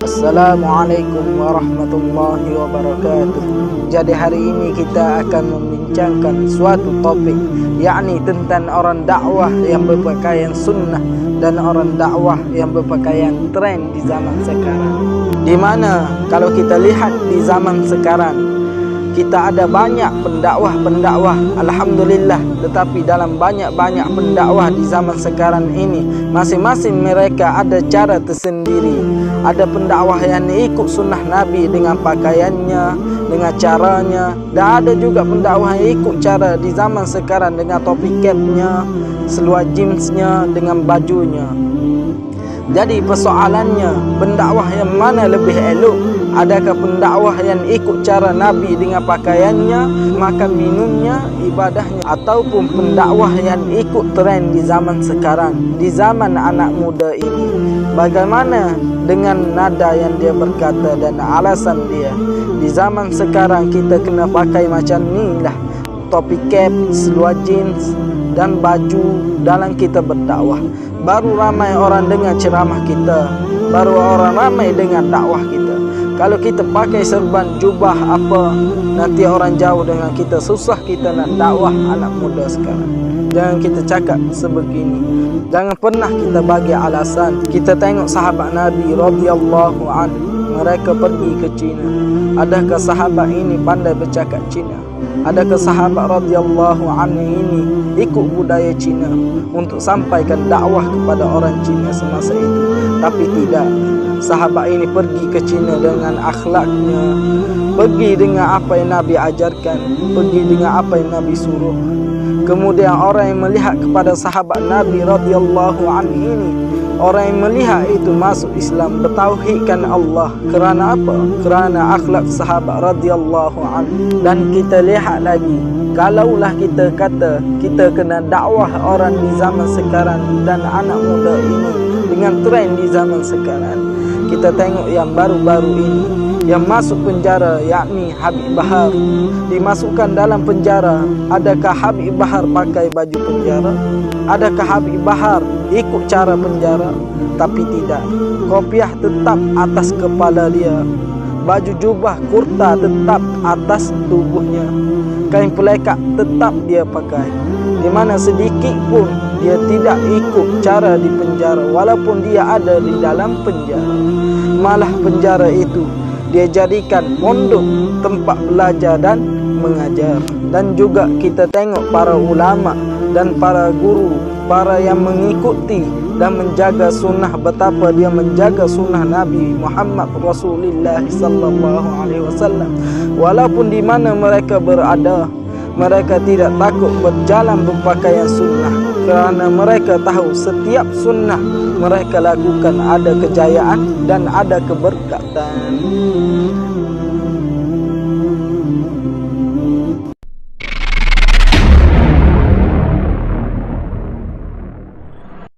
Assalamualaikum warahmatullahi wabarakatuh. Jadi hari ini kita akan membincangkan suatu topik yakni tentang orang dakwah yang berpakaian sunnah dan orang dakwah yang berpakaian tren di zaman sekarang. Di mana kalau kita lihat di zaman sekarang kita ada banyak pendakwah-pendakwah Alhamdulillah. Tetapi dalam banyak-banyak pendakwah di zaman sekarang ini Masing-masing mereka ada cara tersendiri. Ada pendakwah yang ikut sunnah Nabi dengan pakaiannya Dengan caranya. Dan ada juga pendakwah yang ikut cara di zaman sekarang Dengan topi capnya Seluar jeansnya dengan bajunya. Jadi persoalannya pendakwah yang mana lebih elok? Adakah pendakwah yang ikut cara Nabi dengan pakaiannya, makan minumnya, ibadahnya ataupun pendakwah yang ikut tren di zaman sekarang, di zaman anak muda ini? Bagaimana dengan nada yang dia berkata dan alasan dia? Di zaman sekarang kita kena pakai macam ni lah. Topi cap, seluar jeans dan baju dalam kita berdakwah. Baru ramai orang dengar ceramah kita. Baru orang ramai dengar dakwah kita. Kalau kita pakai serban jubah apa nanti orang jauh dengan kita. Susah kita nak dakwah anak muda sekarang. Jangan kita cakap sebegini. Jangan pernah kita bagi alasan. Kita tengok sahabat nabi radhiyallahu an mereka pergi ke Cina adakah sahabat ini pandai bercakap Cina Adakah sahabat radhiyallahu anhu ini ikut budaya Cina untuk sampaikan dakwah kepada orang Cina semasa itu? Tapi tidak. Sahabat ini pergi ke Cina dengan akhlaknya, pergi dengan apa yang Nabi ajarkan, pergi dengan apa yang Nabi suruh. Kemudian orang yang melihat kepada sahabat Nabi radhiyallahu anhu ini Orang yang melihat itu masuk Islam bertauhidkan Allah kerana apa? Kerana akhlak sahabat radhiyallahu anhu. Dan kita lihat lagi, kalaulah kita kata kita kena dakwah orang di zaman sekarang dan anak muda ini dengan tren di zaman sekarang. Kita tengok yang baru-baru ini yang masuk penjara yakni Habib Bahar. Dimasukkan dalam penjara adakah Habib Bahar pakai baju penjara? Adakah Habib Bahar ikut cara penjara? Tapi tidak. Kopiah tetap atas kepala dia. Baju jubah kurta tetap atas tubuhnya. Kain pelekat tetap dia pakai. Di mana sedikit pun dia tidak ikut cara di penjara walaupun dia ada di dalam penjara. Malah penjara itu dia jadikan pondok tempat belajar dan mengajar. Dan juga kita tengok para ulama dan para guru para yang mengikuti dan menjaga sunnah betapa dia menjaga sunnah Nabi Muhammad Rasulullah sallallahu alaihi wasallam. Walaupun di mana mereka berada mereka tidak takut berjalan berpakaian sunnah. Kerana mereka tahu setiap sunnah mereka lakukan ada kejayaan dan ada keberkatan